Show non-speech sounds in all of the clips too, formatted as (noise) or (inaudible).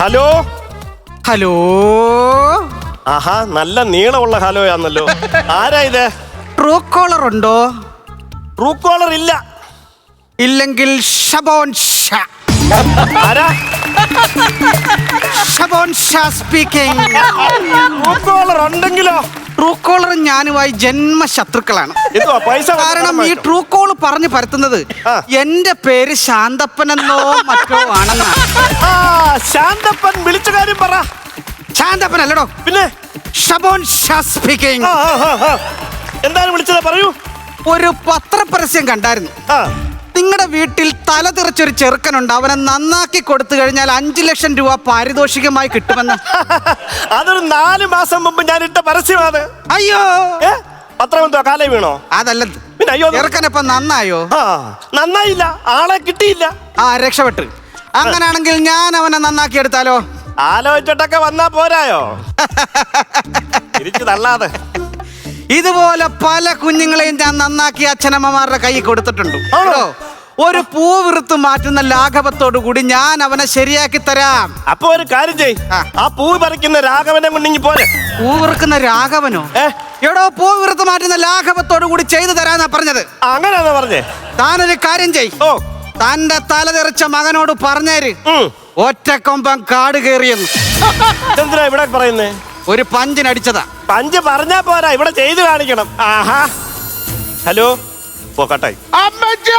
Hello? Hello? ആഹാ നല്ല നീളമുള്ള ഹലോയാന്നല്ലോ ആരാ ഇത്? ട്രൂ കോളർ ഉണ്ടോ? ട്രൂ കോളർ ഇല്ല. ഇല്ലെങ്കിൽ ഷബോൺ ഷാ. ആരാ? Shabon Shah speaking true collar ഉണ്ടെങ്കിലോ? ട്രൂ കോളർ ഞാനുമായി ജന്മ ശത്രുക്കളാണ് എന്തുവാ? പൈസ കാരണം ഈ ട്രൂ കോൾ പറഞ്ഞു പരത്തുന്നത് ആ. എന്റെ പേര് ശാന്തപ്പൻ എന്നോ മറ്റോ ആണെന്നാണ്. ആ ശാന്തപ്പൻ വിളിച്ച കാര്യം പറ. ശാന്തപ്പൻ അല്ലടോ പിന്നെ? ഷബോൻ ഷാ സ്പീക്കിംഗ് ആ, ആ, ആ, ആ. എന്താണ് വിളിച്ചത്? പറയൂ. ഒരു പത്രപരസ്യം കണ്ടായിരുന്നു. ആ. നിങ്ങളുടെ വീട്ടിൽ തല തെറിച്ചൊരു ചെറുക്കനുണ്ട്. അവനെ നന്നാക്കി കൊടുത്തു കഴിഞ്ഞാൽ അഞ്ചു ലക്ഷം രൂപ പാരിതോഷികമായി കിട്ടുമെന്ന്. (laughs) അതൊരു നാല് മാസം മുമ്പ് ഞാൻ ഇട്ട പരസ്യമാണ് അയ്യോ. പത്രം എന്തോ കാലേ വീണോ? അതല്ല പിന്നെ അയ്യോ ചെറുക്കനപ്പം നന്നായോ? ആ നന്നായില്ല ആളെ കിട്ടിയില്ല. ആ രക്ഷപ്പെട്ട്. അങ്ങനാണെങ്കിൽ ഞാൻ അവനെ നന്നാക്കി എടുത്താലോ? ആലോചിച്ചിട്ടൊക്കെ വന്നാ പോരായോ? (laughs) തിരിച്ചു തള്ളാതെ. ഇതുപോലെ പല കുഞ്ഞുങ്ങളെയും ഞാൻ നന്നാക്കി അച്ഛനമ്മമാരുടെ കൈ കൊടുത്തിട്ടുണ്ട്. ആണോ? ഒരു പൂ വിറുത്ത് മാറ്റുന്ന ലാഘവത്തോടു കൂടി ഞാൻ അവനെ ശരിയാക്കി തരാം. അപ്പൊ ഒരു കാര്യം ചെയ് ആ. പൂ പറിക്കുന്ന രാഘവനെ മുന്നിങ്ങി പോലെ പൂ വിറുക്കുന്ന രാഘവനോ? എടോ പൂ വിറുത്ത് മാറ്റുന്ന ലാഘവത്തോടു കൂടി ചെയ്തു തരാന്നാ പറഞ്ഞത്. അങ്ങനെയാണോ പറഞ്ഞേ? താനൊരു കാര്യം ചെയ് ഓ. തന്റെ തലതെറിച്ച മകനോട് പറഞ്ഞേര്. ഒറ്റക്കൊമ്പം കാട് കയറിയെന്ന്. ഇവിടെ പറയുന്നേ? ഒരു പഞ്ചിനടിച്ചതാ. പഞ്ച് പറഞ്ഞാ പോരാ ഇവിടെ ചെയ്തു കാണിക്കണം. ആഹാ. ഹലോ? പോക്കട്ടായി അമ്മച്ചി!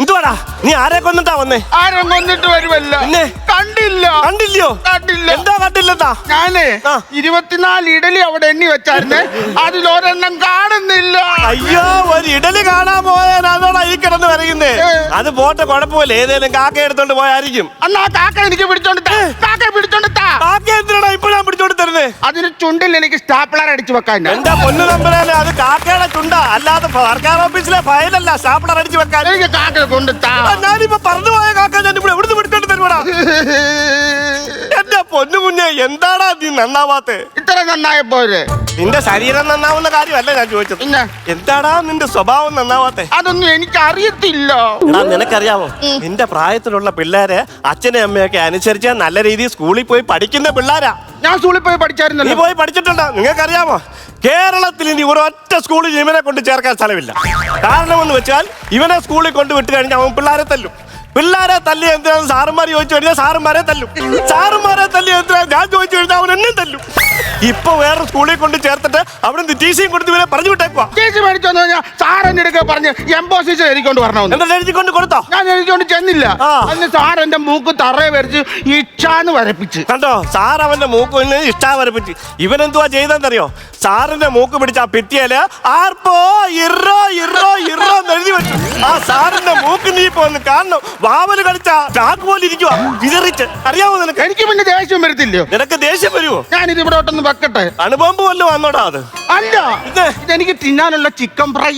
എന്തുവാടാ? നീ ആരെ കൊന്നിട്ടാ വന്നേ? ആരെ കൊന്നിട്ട് വരുമല്ല പിന്നെ? കണ്ടില്ല. കണ്ടില്ലയോ? കണ്ടില്ല. എന്താ കണ്ടില്ലെന്നാ? ഞാനേ ആ. ഇരുപത്തിനാല് ഇഡലി അവിടെ എണ്ണി വെച്ചായിരുന്നേ. അതിലൊരെണ്ണം കാണുന്നില്ല. അയ്യോ ഒരു ഇഡലി കാണാൻ പോയാലോടാ ഈ കിടന്ന് വരയ്ക്കുന്നേ ഏ. അത് പോട്ടെ കുഴപ്പമില്ല. ഏതേലും കാക്ക എടുത്തോണ്ട് പോയായിരിക്കും. അന്നാ കാക്ക എനിക്ക് പിടിച്ചോണ്ട് താ. കാക്ക പിടിച്ചോണ്ട് താ. കാക്ക എന്തിനാടാ ഇപ്പോഴാ പിടിച്ചോണ്ട് തരുന്നേ? അതിന് ചുണ്ടിൽ എനിക്ക് സ്റ്റാപ്ലർ അടിച്ചു വെക്കാൻ എന്താ പൊന്നു നമ്പരാനെ അത് കാക്കയുടെ ചുണ്ട. അല്ലാതെ സർക്കാർ ഓഫീസിലെ ഫയലല്ല സ്റ്റാപ്ലർ അടിച്ചു വെക്കാൻ. എനിക്ക് കാക്ക കൊണ്ട് താ. ആ, ഞാനിപ്പോ പറഞ്ഞു പോയ കാക്ക ഞാൻ ഇവിടെ എവിടുന്ന് വിട്ടിട്ട് തരുവാടാ എന്റെ പൊന്നു കുഞ്ഞെ എന്താടാ നീ നന്നാവാത്തെ? ഇത്ര നന്നായ പോരെ. നിന്റെ ശരീരം നന്നാവുന്ന കാര്യമല്ല ഞാൻ ചോദിച്ചത്. പിന്നെ? എന്താടാ നിന്റെ സ്വഭാവം നന്നാവാത്തെ? അതൊന്നും എനിക്ക് അറിയത്തില്ല എടാ നിനക്കറിയാമോ നിന്റെ പ്രായത്തിലുള്ള പിള്ളേരെ അച്ഛനെ അമ്മയൊക്കെ അനുസരിച്ച് നല്ല രീതിയിൽ സ്കൂളിൽ പോയി പഠിക്കുന്ന പിള്ളേരാ. ഞാൻ സ്കൂളിൽ പോയി പഠിച്ചായിരുന്നു നീ പഠിച്ചായിരുന്നല്ലോ പോയി പഠിച്ചിട്ടുണ്ടോ? നിങ്ങൾക്കറിയാമോ കേരളത്തിൽ ഇനി ഒരൊറ്റ സ്കൂളിൽ ഇവനെ കൊണ്ട് ചേർക്കാൻ സ്ഥലമില്ല. കാരണം എന്ന് വെച്ചാൽ ഇവനെ സ്കൂളിൽ കൊണ്ട് വിട്ട് കഴിഞ്ഞാൽ അവൻ പിള്ളേരെ തല്ലും. പിള്ളേരെ തല്ലി എന്തിനാണ് സാറുമാർ ചോദിച്ചു കഴിഞ്ഞാൽ സാറുമാരെ തല്ലും. സാറുമാരെ തല്ലി എന്തിനാ? ഞാൻ ചോദിച്ചു കഴിഞ്ഞാൽ അവൻ എന്നെ തല്ലും. ഇപ്പൊ വേറെ സ്കൂളിൽ കൊണ്ട് ചേർത്തിട്ട് അവിടെ ടി സിയും കൊടുത്ത് ഇവരെ പറഞ്ഞു വിട്ടേക്കുവാ. ചേച്ചി കഴിഞ്ഞാൽ അടുക്ക പറഞ്ഞ് എഴുതിക്കൊണ്ട് കൊണ്ട് കൊടുത്തോ? ഞാൻ എഴുതിക്കൊണ്ട് ചെന്നില്ല. ആ. അന്ന് സാർ എന്റെ മൂക്ക് തറയെ വരച്ച് ഇച്ഛാന്ന് വരപ്പിച്ച്. കണ്ടോ? സാർ അവന്റെ മൂക്ക് നിന്ന് ഇഷ്ടാ വരപ്പിച്ച്. ഇവൻ എന്തുവാ ചെയ്തെന്നറിയോ സാറിന്റെ മൂക്ക് പിടിച്ച ആ പെറ്റിയൽ ആർപ്പോ ഇറോ ഇറോ ഇറോ എഴുതി വെച്ചു. ആ സാറിന്റെ മൂക്ക് നീ ഇപ്പൊ ഒന്ന് കാണണം. വാവൽ കളിച്ച ചാക്ക് പോലെ ഇരിക്കുക വിതറിച്ച് അറിയാമോ നിനക്ക്? എനിക്ക് പിന്നെ ദേഷ്യം വരത്തില്ലയോ? നിനക്ക് ദേഷ്യം വരുമോ ഞാൻ ഇത് ഇവിടെ ഒട്ടൊന്ന് വെക്കട്ടെ? അണുബോംബ് വല്ലതും വന്നോടാ അത്? അല്ല? ഇതെനിക്ക് തിന്നാനുള്ള ചിക്കൻ ഫ്രൈ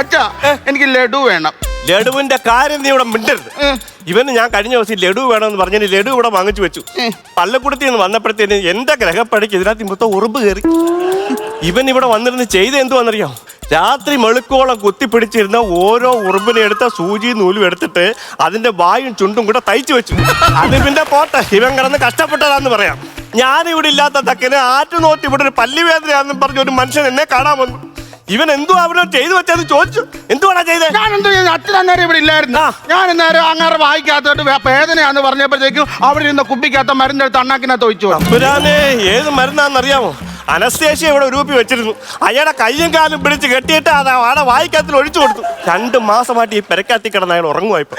അച്ഛാ എനിക്ക് ലഡു വേണം. ലഡുവിന്റെ കാര്യം നീ ഇവിടെ മിണ്ടരുത്. ഇവന് ഞാൻ കഴിഞ്ഞ ദിവസം ലഡു വേണമെന്ന് പറഞ്ഞു ലഡു ഇവിടെ വാങ്ങിച്ചു വെച്ചു. പള്ളക്കുടത്തിൽ നിന്ന് വന്നപ്പോഴത്തേന് എന്റെ ഗ്രഹപ്പടിക്ക് ഇതിനകത്ത് മൊത്തം ഉറുമ്പ് കയറി. ഇവൻ ഇവിടെ വന്നിരുന്ന് ചെയ്ത് എന്തുവാണെന്നറിയാം? രാത്രി മെളുക്കോളം കുത്തിപ്പിടിച്ചിരുന്ന ഓരോ ഉറുമ്പിനെ എടുത്ത സൂചി നൂലും എടുത്തിട്ട് അതിന്റെ വായും ചുണ്ടും കൂടെ തയ്ച്ചു വെച്ചു. അത് പിന്നെ പോട്ടെ ഇവൻ കിടന്ന് കഷ്ടപ്പെട്ടതാന്ന് പറയാം. ഞാനിവിടെ ഇല്ലാത്ത തക്കന് ആറ്റുനോറ്റ് ഇവിടെ ഒരു പല്ലുവേദനയാണെന്നും പറഞ്ഞ ഒരു മനുഷ്യൻ എന്നെ കാണാൻ വന്നു. ഇവൻ എന്തോ അവനോ ചെയ്തു വെച്ചെന്ന് ചോദിച്ചു. എന്തുവാടാ ചെയ്തത് ഞാൻ എന്തോ അച്ഛൻ അന്നേരം ഇവിടെ ഇല്ലായിരുന്നു. ഞാൻ അന്നേരം അങ്ങനെ വായിക്കാത്തോട്ട് വേദനയാന്ന് പറഞ്ഞപ്പോഴത്തേക്കും അവിടെ ഇരുന്ന കുപ്പിക്കകത്ത മരുന്നെടുത്ത് അണ്ണാക്കിനകത്ത് ഒഴിച്ചു പുരാനെ ഏത് മരുന്നാന്നറിയാമോ അനസ്തേഷ്യ ഇവിടെ രൂപി വെച്ചിരുന്നു. അയാളെ കയ്യും കാലും പിടിച്ച് കെട്ടിയിട്ട് അത് അവിടെ വായിക്കാത്തിൽ ഒഴിച്ചു കൊടുത്തു. രണ്ട് മാസമായിട്ട് ഈ പെരക്കാത്തി കിടന്ന് അയാൾ ഉറങ്ങുവാ ഇപ്പൊ.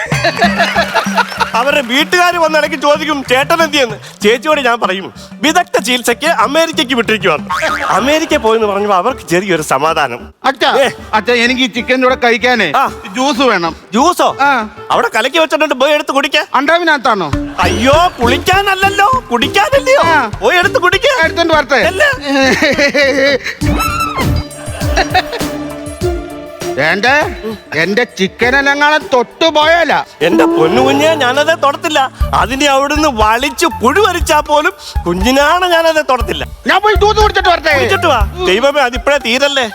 അവരുടെ വീട്ടുകാർ വന്ന് ഇടയ്ക്ക് ചോദിക്കും ചേട്ടൻ എന്തിയെന്ന് ചേച്ചിയോട് ഞാൻ പറയും വിദഗ്ധ ചികിത്സയ്ക്ക് അമേരിക്കയ്ക്ക് വിട്ടിരിക്കുവാണ് അമേരിക്ക പോയെന്ന് പറഞ്ഞപ്പോൾ അവർക്ക് ചെറിയൊരു സമാധാനം അച്ഛാ. അച്ഛാ എനിക്ക് ഈ ചിക്കൻ കൂടെ കഴിക്കാനേ ആ. ജ്യൂസ് വേണം ജ്യൂസോ ആ. അവിടെ കലക്കി വെച്ചിട്ടുണ്ട് പോയി എടുത്ത് കുടിക്കാൻ അണ്ടാവിനകത്താണോ അയ്യോ കുളിക്കാനല്ലല്ലോ കുടിക്കാനല്ലയോ ആ. പോയി എടുത്ത് കുടിക്കാൻ എടുത്തോണ്ട് വരട്ടെ അല്ല. (laughs) വേണ്ടേ എന്റെ ചിക്കനെ തൊട്ടു പോയല്ല എന്റെ പൊന്നു കുഞ്ഞെ ഞാനത് തൊടത്തില്ല. അതിനെ അവിടുന്ന് വളിച്ച് പുഴുവരിച്ചാ പോലും കുഞ്ഞിനാണ് ഞാനത് തൊടത്തില്ല. ഞാൻ പോയി തൂത്ത് കുടിച്ചിട്ട് വരട്ടെ. കുടിച്ചിട്ട് വാ. ദൈവമേ അതിപ്പോഴേ തീരല്ലേ?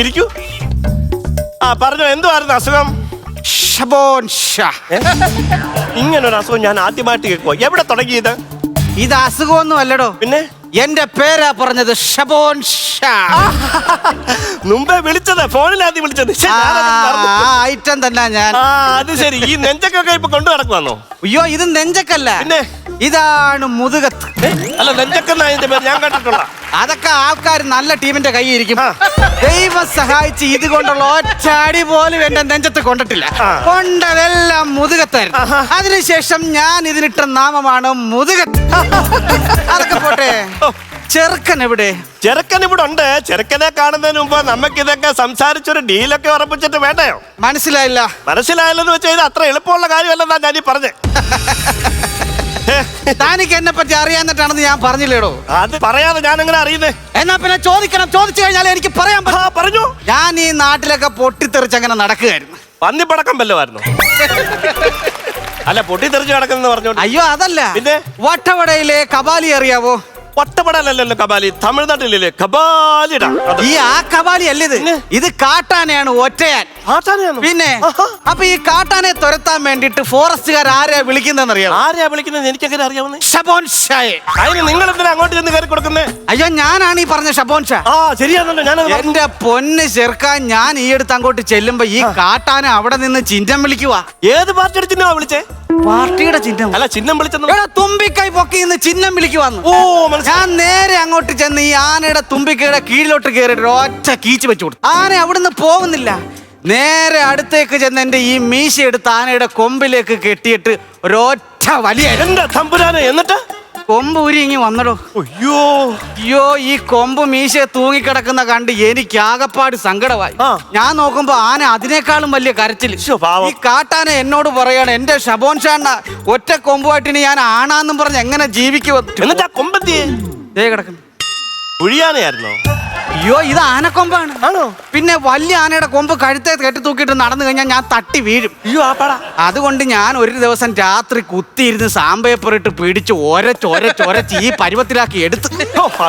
ഇരിക്കൂ. ആ പറഞ്ഞോ എന്തുവായിരുന്നു അസുഖം? ഷബോൻ ഷാ. ഇങ്ങനൊരു അസുഖം ഞാൻ ആദ്യമായിട്ട് കേൾക്കുവോ. എവിടെ തുടങ്ങിയത്? ഇത് അസുഖമൊന്നും അല്ലടോ. പിന്നെ? എന്റെ പേരാ പറഞ്ഞത് ഷബോൻ ഷാ. മുമ്പേ വിളിച്ചത് ഫോണിലാദ്യം വിളിച്ചത്. ശ്ശെ, ആ ഞാനത് മറന്നു. ഐറ്റം തന്നെ ഞാൻ. ആ അത് ശരി. ഈ നെഞ്ചക്കൊക്കെ ഇപ്പൊ കൊണ്ടു നടക്കുവാന്നോ? അയ്യോ ഇത് നെഞ്ചക്കല്ല. പിന്നെ? ഇതാണ് മുതുകത്ത്. അല്ല നെഞ്ചക്കെന്ന അതിന്റെ പേര് ഞാൻ കണ്ടിട്ടുള്ള. അതൊക്കെ ആൾക്കാർ നല്ല ടീമിന്റെ കൈ ഇരിക്കും. ദൈവം സഹായിച്ച് ഇത് കൊണ്ടുള്ള ഒറ്റടി പോലും എന്റെ നെഞ്ചത്ത് കൊണ്ടിട്ടില്ല. കൊണ്ടതെല്ലാം മുതുകത്തായിരുന്നു. അതിനുശേഷം ഞാൻ ഇതിനിട്ട നാമമാണ് മുതുകത്ത്. അതൊക്കെ പോട്ടെ. ചെറുക്കൻ എവിടെ? ചെറുക്കൻ ഇവിടെ ഉണ്ട്. ചെറുക്കനെ കാണുന്നതിന് മുമ്പ് നമുക്ക് ഇതൊക്കെ സംസാരിച്ചൊരു ഡീലൊക്കെ ഉറപ്പിച്ചിട്ട് വേണ്ടയോ മനസ്സിലായില്ല. മനസ്സിലായില്ലെന്ന് വെച്ചാൽ ഇത് അത്ര എളുപ്പമുള്ള കാര്യമല്ലെന്നാ ഞാൻ ഈ പറഞ്ഞേ. (laughs) (laughs) താനിക്ക് എന്നെ പറ്റി അറിയാന്നിട്ടാണെന്ന് ഞാൻ പറഞ്ഞില്ലേടോ? അത് പറയാതെ ഞാൻ അങ്ങനെ അറിയുന്നേ? എന്നാ പിന്നെ ചോദിക്കണം. ചോദിച്ചു കഴിഞ്ഞാൽ എനിക്ക് പറയാൻ പറ്റും. പറഞ്ഞു. ഞാൻ ഈ നാട്ടിലൊക്കെ പൊട്ടിത്തെറിച്ച് അങ്ങനെ നടക്കുകയായിരുന്നു. പന്നിപ്പടക്കം വല്ലമായിരുന്നു (laughs) അല്ല പൊട്ടിത്തെറിച്ച് കിടക്കുന്ന പറഞ്ഞോ അയ്യോ അതല്ല. പിന്നെ? വട്ടവടയിലെ കബാലി അറിയാവോ? ഒറ്റപ്പെടലല്ലോ കബാലി തമിഴ്നാട്ടിലല്ലേ? കബാലിട. ഈ ആ കബാലി അല്ലേ ഇത് ഇത് കാട്ടാനയാണ് ഒറ്റയാൻ? പിന്നെ. അപ്പൊ ഈ കാട്ടാനെ തുരത്താൻ വേണ്ടിട്ട് ഫോറസ്റ്റുകാർ ആരെയാ വിളിക്കുന്നതെന്ന് അറിയാമോ ആരെയാ വിളിക്കുന്നത്? എനിക്കെങ്ങനെ അറിയാവുന്നേ? ഷബോൻ ഷായെ. അതിന് നിങ്ങൾ എന്തിനാ അങ്ങോട്ട് ചെന്ന് കയറി കൊടുക്കുന്നേ? അയ്യോ ഞാനാണ് ഈ പറഞ്ഞ ഷബോൻ ഷാ. ആ ശരിയാണല്ലോ. ഞാൻ എന്റെ പൊന്ന് ചെറുക്കാൻ ഞാൻ ഈ അടുത്ത് അങ്ങോട്ട് ചെല്ലുമ്പോ ഈ കാട്ടാന അവിടെ നിന്ന് ചിഹ്നം വിളിക്കുവാ. ഏത് പാർട്ടിയുടെ ചിഹ്നമാ വിളിച്ചേ? പാർട്ടിയുടെ ചിഹ്നം. അല്ല ചിഹ്നം വിളിച്ചെന്ന് തുമ്പിക്കൈ പൊക്കി ഇന്ന് ചിഹ്നം വിളിക്കുവാന്ന് ഓ ഞാൻ നേരെ അങ്ങോട്ട് ചെന്ന് ഈ ആനയുടെ തുമ്പിക്കയുടെ കീഴിലോട്ട് കയറിയിട്ട് ഒറ്റ കീച്ച് വെച്ചു കൊടുത്തു. ആന അവിടുന്ന് പോകുന്നില്ല. നേരെ അടുത്തേക്ക് ചെന്ന് എന്റെ ഈ മീശ എടുത്ത് ആനയുടെ കൊമ്പിലേക്ക് കെട്ടിയിട്ട് ഒരൊറ്റ വലിയ എന്റെ തമ്പുരാനെ എന്നിട്ട്? കൊമ്പ് ഉരിങ്ങി വന്നടോ. അയ്യോ. അയ്യോ ഈ കൊമ്പ് മീശയെ തൂങ്ങിക്കിടക്കുന്ന കണ്ട് എനിക്ക് ആകപ്പാട് സങ്കടമായി. ആ. ഞാൻ നോക്കുമ്പോ ആന അതിനേക്കാളും വലിയ കരച്ചിൽ ശ്ശോ, പാവം. ഈ കാട്ടാന എന്നോട് പറയാണ് എന്റെ ഷബോൻ ഷാണ്ട ഒറ്റ കൊമ്പുമായിട്ട് ഇനി ഞാൻ ആണാന്നും പറഞ്ഞ് എങ്ങനെ ജീവിക്കുമെന്ന് എന്നിട്ട് ആ കൊമ്പത്തിയെ ദേ കിടക്കുന്നു. കുഴിയാനയായിരുന്നോ? അയ്യോ ഇത് ആനക്കൊമ്പാണ്. ആണോ? പിന്നെ വലിയ ആനയുടെ കൊമ്പ് കഴുത്തെ കെട്ടി തൂക്കിയിട്ട് നടന്നു കഴിഞ്ഞാൽ ഞാൻ തട്ടി വീഴും. അയ്യോ ആപ്പാടാ അതുകൊണ്ട് ഞാൻ ഒരു ദിവസം രാത്രി കുത്തിയിരുന്ന് സാമ്പേപ്പർ ഇട്ട് പിടിച്ച് ഒരച്ചൊരച്ചൊരച്ച് ഈ പരുവത്തിലാക്കി എടുത്ത്.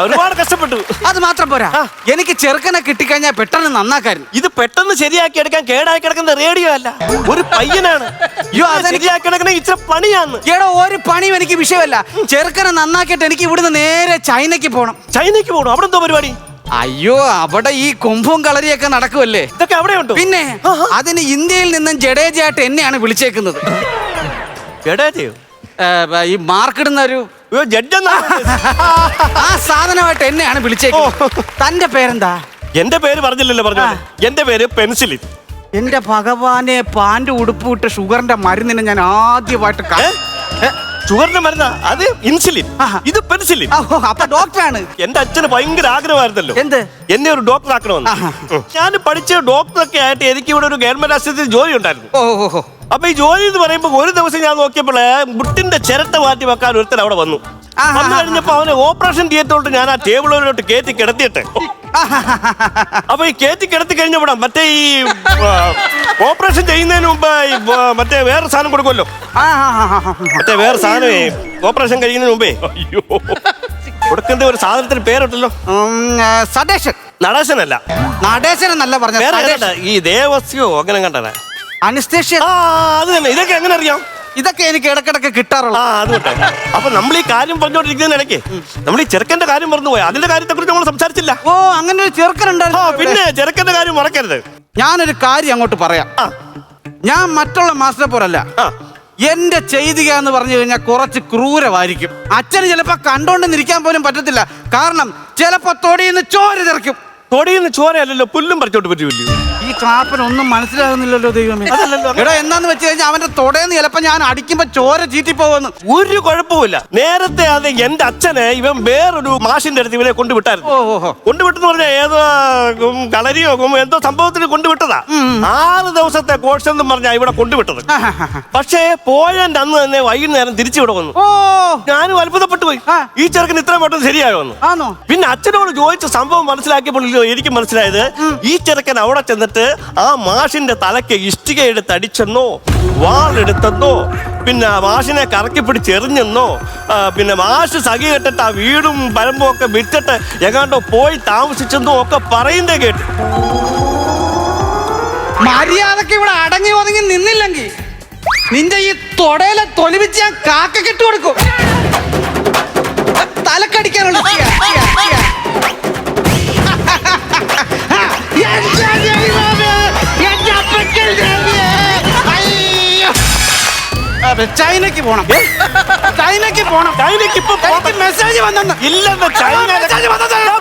ഒരുപാട് കഷ്ടപ്പെട്ടു. അത് മാത്രം പോരാ. എനിക്ക് ചെറുക്കനെ കിട്ടിക്കഴിഞ്ഞാൽ പെട്ടെന്ന് നന്നാക്കായിരുന്നു. ഇത് പെട്ടെന്ന് ശരിയാക്കി എടുക്കാൻ കേടായി കിടക്കുന്ന റേഡിയോ അല്ല. ഒരു പയ്യനാണ്. അയ്യോ, ശരിയാക്കി കിടക്കണ ഇച്ചിരി പണിയാന്ന് എടോ ഒരു പണിയും എനിക്ക് വിഷയമല്ല. ചെറുക്കനെ നന്നാക്കിയിട്ട് എനിക്ക് ഇവിടുന്ന് നേരെ ചൈനയ്ക്ക് പോകണം ചൈനയ്ക്ക് പോകണം അവിടെ എന്തോ പരിപാടി? അയ്യോ അവിടെ ഈ കൊമ്പും കളരിയൊക്കെ നടക്കുമല്ലേ ഇതൊക്കെ അവിടെ ഉണ്ടോ പിന്നെ അതിന് ഇന്ത്യയിൽ നിന്നും ജഡേജയായിട്ട് എന്നെയാണ് വിളിച്ചേക്കുന്നത്. ഏ, ഈ മാർക്കിടുന്ന ഒരു അയ്യോ ജഡ്ജെന്നാ. ആ സാധനമായിട്ട് എന്നെയാണ് വിളിച്ചേക്കുന്നത്. തന്റെ പേരെന്താ? എന്റെ പേര് പറഞ്ഞില്ലല്ലോ പറഞ്ഞു. എന്റെ പേര് പെൻസിലിൻ എന്റെ ഭഗവാനെ പാന്റ് ഉടുപ്പ് വിട്ട് ഷുഗറിന്റെ മരുന്നിനെ ഞാൻ ആദ്യമായിട്ട് കാ- ഏ? ഷുഗറിന്റെ മരുന്നാ? അത് ഇൻസുലിൻ ഇത് പെൻസിലിൻ. അപ്പൊ ഡോക്ടറാണ്. എന്റെ അച്ഛന് ഭയങ്കര ആഗ്രഹമായിരുന്നല്ലോ. എന്ത്? എന്നെ ഒരു ഡോക്ടർ ആക്കണമെന്ന്. ഞാൻ പഠിച്ച ഡോക്ടറൊക്കെ ആയിട്ട് എനിക്ക് ഇവിടെ ഒരു ഗവൺമെന്റ് ആശുപത്രിയിൽ ജോലി ഉണ്ടായിരുന്നു. ഓഹോ അപ്പൊ ഈ ജോലി എന്ന് പറയുമ്പോൾ ഒരു ദിവസം ഞാൻ നോക്കിയപ്പോൾ മുട്ടിന്റെ ചിരട്ട മാറ്റി വെക്കാൻ ഒരുത്തൻ അവിടെ വന്നു. അന്ന് വന്നു കഴിഞ്ഞപ്പോ അവനെ ഓപ്പറേഷൻ തിയേറ്ററോട്ട് ഞാൻ ആ ടേബിളിലോട്ട് കയറ്റി കിടത്തിയിട്ട്. അപ്പൊ ഈ കേറ്റി കിടത്തി കഴിഞ്ഞപ്പോഴാ മറ്റേ ഈ ഓപ്പറേഷൻ ചെയ്യുന്നതിന് മുമ്പ് ഈ ആ, മറ്റേ വേറെ സാധനം കൊടുക്കുമല്ലോ. മറ്റേ വേറെ സാധനമേ ഓപ്പറേഷൻ കഴിയുന്നതിന് മുമ്പേ. അയ്യോ. കൊടുക്കേണ്ട ഒരു സാധനത്തിന് പേരുണ്ടല്ലോ. സതേശൻ. നടേശനല്ല. നടേശൻ എന്നല്ല പറഞ്ഞ വേറെ ഏതാണ്ടാ? ഈ ദേവസ്യോ അങ്ങനെ കണ്ടതാ. അനിസ്തേഷ്യ. ആ അത് തന്നെ. ഇതൊക്കെ എങ്ങനെ അറിയാം? ഇതൊക്കെ എനിക്ക് ഇടക്കിടക്ക് ആ കിട്ടാറുള്ളൂ അതുകൊട്ടെ അപ്പൊ നമ്മൾ ഈ കാര്യം പറഞ്ഞോണ്ടിരിക്കുന്ന ഇടയ്ക്ക് നമ്മൾ ഈ ചെറുക്കന്റെ കാര്യം പറഞ്ഞു മറന്നുപോയി. അതിന്റെ കാര്യത്തെ കുറിച്ച് നമ്മൾ സംസാരിച്ചില്ല. ഓ അങ്ങനെ ഒരു ആ ചെറുക്കനുണ്ടായിരുന്നു പിന്നെ ചെറുക്കന്റെ കാര്യം മറക്കരുത്. ഞാനൊരു കാര്യം അങ്ങോട്ട് പറയാം. ആ. ഞാൻ മറ്റുള്ള മാസ്റ്ററെ പോലല്ല. ആ. എന്റെ ചെയ്തിക എന്ന് പറഞ്ഞു കഴിഞ്ഞാൽ കുറച്ച് ക്രൂരമായിരിക്കും. അച്ഛന് ചിലപ്പോ കണ്ടോണ്ട് നിൽക്കാൻ പോലും പറ്റത്തില്ല. കാരണം ചിലപ്പോ തൊടിയിൽ നിന്ന് ചോര തെറിക്കും. നിന്ന് ചോരയല്ലല്ലോ പുല്ലും പറിച്ചോട്ട് പറ്റുമല്ലോ. ഒന്നും മനസ്സിലാകുന്നില്ലല്ലോ ദൈവമേ. അതല്ലല്ലോ. എടാ എന്നാന്ന് വെച്ച് കഴിഞ്ഞാൽ അവന്റെ തൊടേന്ന് ചിലപ്പോ ഞാൻ അടിക്കുമ്പോ ചോര ചീറ്റി പോകുന്നു ഒരു കുഴപ്പമില്ല നേരത്തെ അത് എന്റെ അച്ഛനെ ഇവൻ വേറൊരു മാഷിന്റെ അടുത്ത് ഇവനെ കൊണ്ടുവിട്ടായിരുന്നു. ഓ ഓ ഓ. കൊണ്ടുവിട്ടെന്ന് പറഞ്ഞാൽ ഏതോ ഉം, കളരിയോ ഉം, എന്തോ സംഭവത്തിന് കൊണ്ടുവിട്ടതാ. ആറ് ദിവസത്തെ കോഴ്സ് എന്നും പറഞ്ഞാ ഇവിടെ കൊണ്ടുവിട്ടത്. പക്ഷേ പോയന്റെ അന്ന് തന്നെ വൈകുന്നേരം തിരിച്ചു ഇവിടെ വന്നു. ഓ. ഞാനും അത്ഭുതപ്പെട്ടു പോയി. ആ. ഈ ചെറുക്കൻ ഇത്രയും പെട്ടെന്ന് ശരിയായോ ആണോ പിന്നെ അച്ഛനോട് ചോദിച്ച സംഭവം മനസ്സിലാക്കിയപ്പോൾ എനിക്ക് മനസ്സിലായത് ഈ ചെറുക്കൻ അവിടെ ചെന്നിട്ട് ആ മാഷിന്റെ തലയ്ക്ക് ഇഷ്ടിക എടുത്ത് അടിച്ചെന്നോ വാളെടുത്തെന്നോ പിന്നെ മാഷിനെ കറക്കി പിടിച്ച് എറിഞ്ഞെന്നോ പിന്നെ മാഷ് സഖി കെട്ടിട്ട് ആ വീടും പരമ്പും ഒക്കെ വിറ്റിട്ട് എങ്ങാണ്ടോ പോയി താമസിച്ചെന്നോ ഒക്കെ പറയുന്നേ കേട്ടു. മര്യാദയ്ക്ക് ഇവിടെ അടങ്ങി ഒതുങ്ങി നിന്നില്ലെങ്കിൽ നിന്റെ ഈ തൊടയിലെ തൊലിപ്പിച്ച് ഞാൻ കാക്ക കെട്ടു കൊടുക്കും. തലക്കടിക്കാനുള്ള Yeah, yeah, ചിയ. ചൈനക്ക് പോണം. ചൈനക്ക് പോണം. ചൈനക്ക് ഇപ്പൊ മെസ്സേജ് വന്നെന്ന് ഇല്ലെന്ന് ചൈന മെസ്സേജ് വന്നത്. ഞാൻ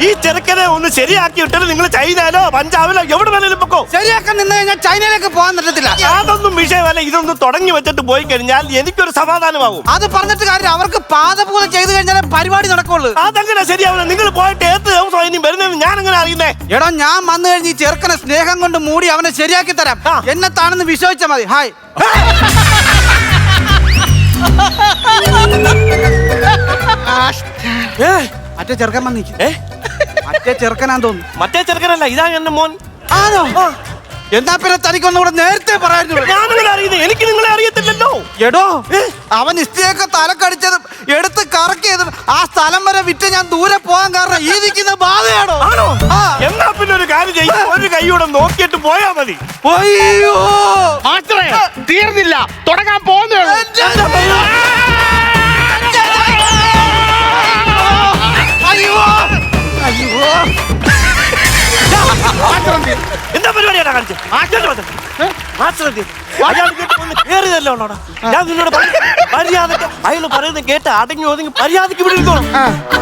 ഈ ചെറുക്കനെ ഒന്ന് ശരിയാക്കി ഇട്ടിട്ട് നിങ്ങൾ ചൈനയിലോ പഞ്ചാബിലോ എവിടെ വേണേലും പൊക്കോ. ശരിയാക്കാൻ നിന്ന് കഴിഞ്ഞാൽ ചൈനയിലേക്ക് പോകാൻ പറ്റത്തില്ല. അതൊന്നും വിഷയമല്ല. ഇതൊന്ന് തുടങ്ങി വെച്ചിട്ട് പോയി കഴിഞ്ഞാൽ എനിക്കൊരു സമാധാനമാകും അത് പറഞ്ഞിട്ട് കാര്യം അവർക്ക് പാതപൂത ചെയ്തു കഴിഞ്ഞാൽ പരിപാടി നടക്കുള്ളൂ. അതെങ്ങനെ ശരിയാവില്ല. നിങ്ങൾ പോയിട്ട് ഏത് ദിവസം ഇനി വരുന്നതെന്ന് ഞാൻ എങ്ങനെ അറിയുന്നേ? എടോ ഞാൻ വന്നു കഴിഞ്ഞ് ഈ ചെറുക്കനെ സ്നേഹം കൊണ്ട് മൂടി അവനെ ശരിയാക്കി തരാം. ആ. എന്നെ താണെന്ന് വിശ്വസിച്ചാൽ മതി. ഹായ്. (laughs) (laughs) ഏ, മറ്റേ ചെറുക്കൻ വന്നിക്ക് ഏ, മറ്റേ ചെറുക്കനാന്ന് തോന്നുന്നു. മറ്റേ ചെറുക്കനല്ല ഇതാ എന്റെ മോൻ. ആണോ? എന്നാ പിന്നെ തനിക്കൊന്നുകൂടെ നേരത്തെ പറയായിരുന്നു ഞാനെങ്ങനെ അറിയുന്നത് എനിക്ക് നിങ്ങളെ അറിയത്തില്ലല്ലോ. എടോ അവൻ ഇഷ്ടിയൊക്കെ തലക്കടിച്ചതും എടുത്ത് കറക്കിയതും ആ സ്ഥലം വരെ വിറ്റ് ഞാൻ ദൂരെ പോകാൻ കാരണം ഈ നിൽക്കുന്ന ബാധയാണോ? ആണോ? ആ. എന്നാ പിന്നെ ഒരു കാര്യം ചെയ്യും. ഒരു കൈയൂടെ നോക്കിയിട്ട് പോയാ മതി. അയ്യോ. മാസ്റ്ററെ തീർന്നില്ല. തുടങ്ങാൻ പോകുന്നു ഞാൻ നിന്നോട് മര്യാദയ്ക്ക് അയാൾ പറയുന്നത് കേട്ട് അടങ്ങി ഒതുങ്ങി മര്യാദയ്ക്ക് ഇവിടെ ഇരുന്നോളാം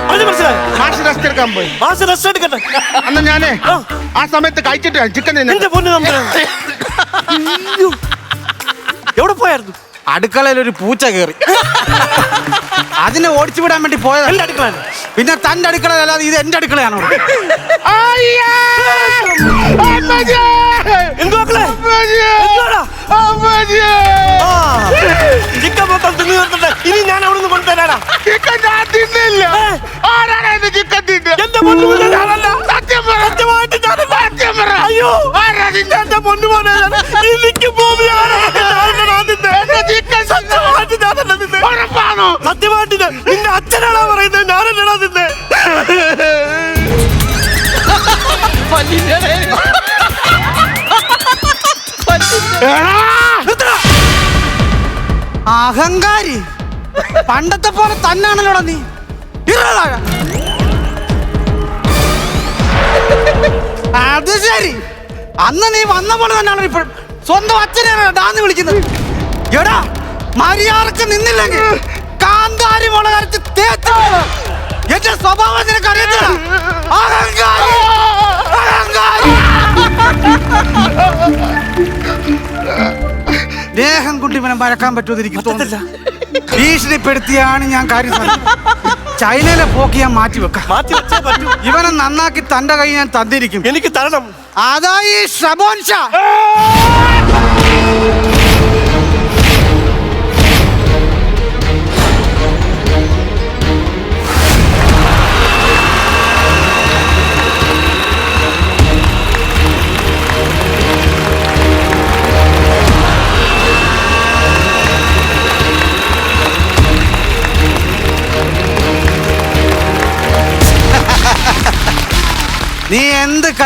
പറഞ്ഞു മനസ്സിലായി? മാസ്റ്റർ റെസ്റ്റ് എടുക്കാൻ പോയി. റെസ്റ്റ് എടുക്കട്ടെ. അന്ന് ഞാനേ ആ. സമയത്ത് കഴിച്ചിട്ട് ചിക്കൻ എന്റെ പൊന്നു നമ്മൾ എവിടെ പോയായിരുന്നു? അടുക്കളയിൽ ഒരു പൂച്ച കയറി അതിനെ ഓടിച്ചു വിടാൻ വേണ്ടി പോയത്. എന്റെ അടുക്കള പിന്നെ തന്റെ അടുക്കളയല്ലാതെ ഇത് എന്റെ അടുക്കളയാണോ? അയ്യേ! ചിക്കൻ മൊത്തം തിന്നു തീർത്തിട്ട് ഇനി ഞാൻ അവിടെ നിന്ന് കൊണ്ടുതരാടാ ചിക്കൻ ഞാൻ തിന്നില്ല? ആരാണ് എന്റെ ചിക്കൻ തിന്നത് എന്റെ പൊന്നു മോനെ ഞാനല്ല. സത്യം പറ. സത്യമായിട്ട് ഞാനല്ല. സത്യം പറ. അയ്യോ. ആരാ തിന്നത്? എന്റെ പൊന്നു മോനെ എനിക്ക് ഭൂമിയാണ് ചിക്കൻ സത്യമായിട്ട് ഞാനല്ല നിന്നെ ഉറപ്പാണോ? സത്യമായിട്ട് ഞാൻ- നിന്റെ അച്ഛനാണോ പറയുന്നത്? ഞാനല്ലടാ നിന്നെ അഹങ്കാരി. പണ്ടത്തെ പോലെ തന്നാണല്ലോടാ നീ. അത് ശരി. അന്ന് നീ വന്ന പോലെ തന്നെയാണ് ഇപ്പോൾ സ്വന്തം അച്ഛനെയാണ് ഡാന്ന് വിളിക്കുന്നത്. എടാ മര്യാദയ്ക്ക് നിന്നില്ലെങ്കിൽ കാന്താരി മുളകരച്ച് തേച്ചു എന്റെ സ്വഭാവം നിനക്ക് അറിയത്തില്ല ദേഹം വരക്കാൻ പറ്റുമെന്ന് എനിക്ക് തോന്നുന്നില്ല ഭീഷണിപ്പെടുത്തിയാണ് ഞാൻ കാര്യം. ചൈനയിലെ പോക്ക് ഞാൻ മാറ്റി വെക്കാം. മാറ്റി വെച്ചേ പറ്റൂ. ഇവനെ നന്നാക്കി തന്റെ കൈ ഞാൻ തന്നിരിക്കും. എനിക്ക് തരണം. അതാ ഈ ഷബോൻ ഷാ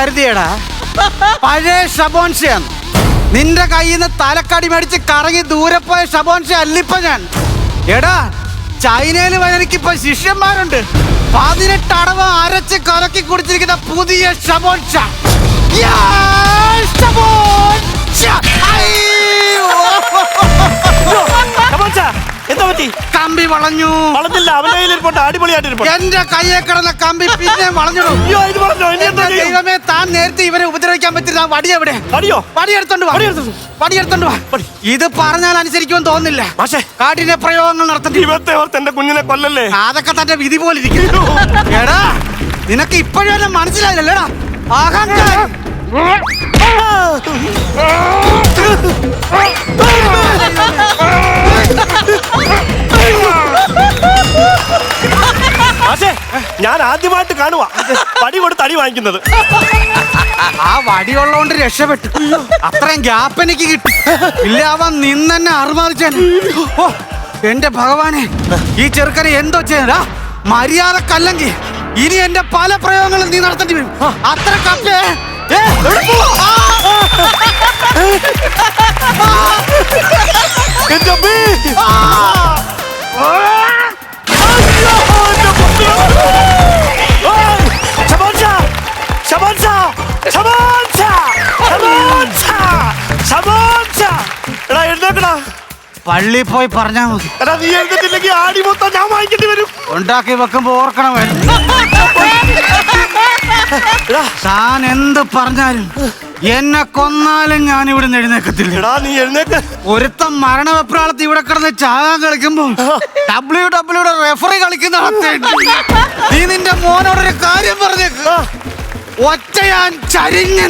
കരുതിയടാ. പഴയ ഷബോൻഷയാണ് നിന്റെ കയ്യിൽ നിന്ന് തലക്കടി മേടിച്ച് കറങ്ങി ദൂരെ പോയ ഷബോൻഷ അല്ലിപ്പ ഞാൻ. എടാ ചൈനയിൽ എനിക്കിപ്പോ ശിഷ്യന്മാരുണ്ട്. പതിനെട്ട് അടവ് അരച്ച് കലക്കി കുടിച്ചിരിക്കുന്ന പുതിയ ഷബോൻഷ പറ്റി കമ്പി വളഞ്ഞു. വളഞ്ഞില്ല അവന്റെ കയ്യിലിരിപ്പുണ്ട് അടിപൊളിയായിട്ട് ഇരിപ്പുണ്ട് എന്റെ കയ്യെ കിടന്ന കമ്പി പിന്നെ വളഞ്ഞിടും. അയ്യോ ഇത് പറഞ്ഞോ ഇനി എന്താ ചെയ്യും? ദൈവമേ താൻ നേരത്തെ ഇവരെ ഉപദ്രവിക്കാൻ പറ്റില്ല. വടി എവിടെ? അടിയോ വടി എടുത്തോണ്ട് വാ. വടി എടുത്തോണ്ട് വാ. വടി. ഇത് പറഞ്ഞാൽ അനുസരിക്കുമെന്ന് തോന്നുന്നില്ല. പക്ഷേ കാട്ടിന്റെ പ്രയോഗങ്ങൾ നടത്തേണ്ടി വരും. ഇവത്തെ ഓർത്ത് എന്റെ കുഞ്ഞിനെ കൊല്ലല്ലേ? അതൊക്കെ തന്റെ വിധി പോലെ ഇരിക്കുന്നു. എടാ നിനക്ക് ഇപ്പോഴും എന്നെ മനസ്സിലായില്ലല്ലേടാ? അഹങ്കാരി മാഷേ ഞാൻ ആദ്യമായിട്ട് കാണുക പടി കൊടുത്ത് അടി വാങ്ങിക്കുന്നത്. ആ വടിയുള്ളോണ്ട് രക്ഷപ്പെട്ടു. അത്രയും ഗ്യാപ്പ് എനിക്ക് കിട്ടി. ഇല്ല അവൻ നിന്നെ അറുമാറിച്ചാൻ ഓ എന്റെ ഭഗവാനെ ഈ ചെറുക്കനെ എന്തോ ചെയ്യടാ മര്യാദക്കല്ലെങ്കിൽ ഇനി എന്റെ പല പ്രയോഗങ്ങളും നീ നടത്തേണ്ടി വരും. അത്ര കപ്പേ. എവിടെ പോവാ? എടാ എഴുന്നേക്കടാ പള്ളി പോയി പറഞ്ഞാ മതി. എടാ നീ എഴുതിട്ടില്ലെങ്കിൽ ആടി മൊത്തം ഞാൻ വാങ്ങിക്കേണ്ടി വരും. ഉണ്ടാക്കി വെക്കുമ്പോ ഓർക്കണമായിരുന്നു എടാ താൻ എന്ത് പറഞ്ഞാലും എന്നെ കൊന്നാലും ഞാൻ ഇവിടെ എഴുന്നേക്കത്തില്ല. എടാ നീ എഴുന്നേക്ക്. ഒരുത്തം മരണവെപ്രാളത്ത് ഇവിടെ കിടന്ന് ചാകാൻ കളിക്കുമ്പോ ഡബ്ല്യു ഡബ്ല്യു റെഫറി കളിക്കുന്ന. നീ നിന്റെ മോനോടൊരു കാര്യം പറഞ്ഞേക്ക്. ഒറ്റ ഞാൻ ചരിഞ്ഞു!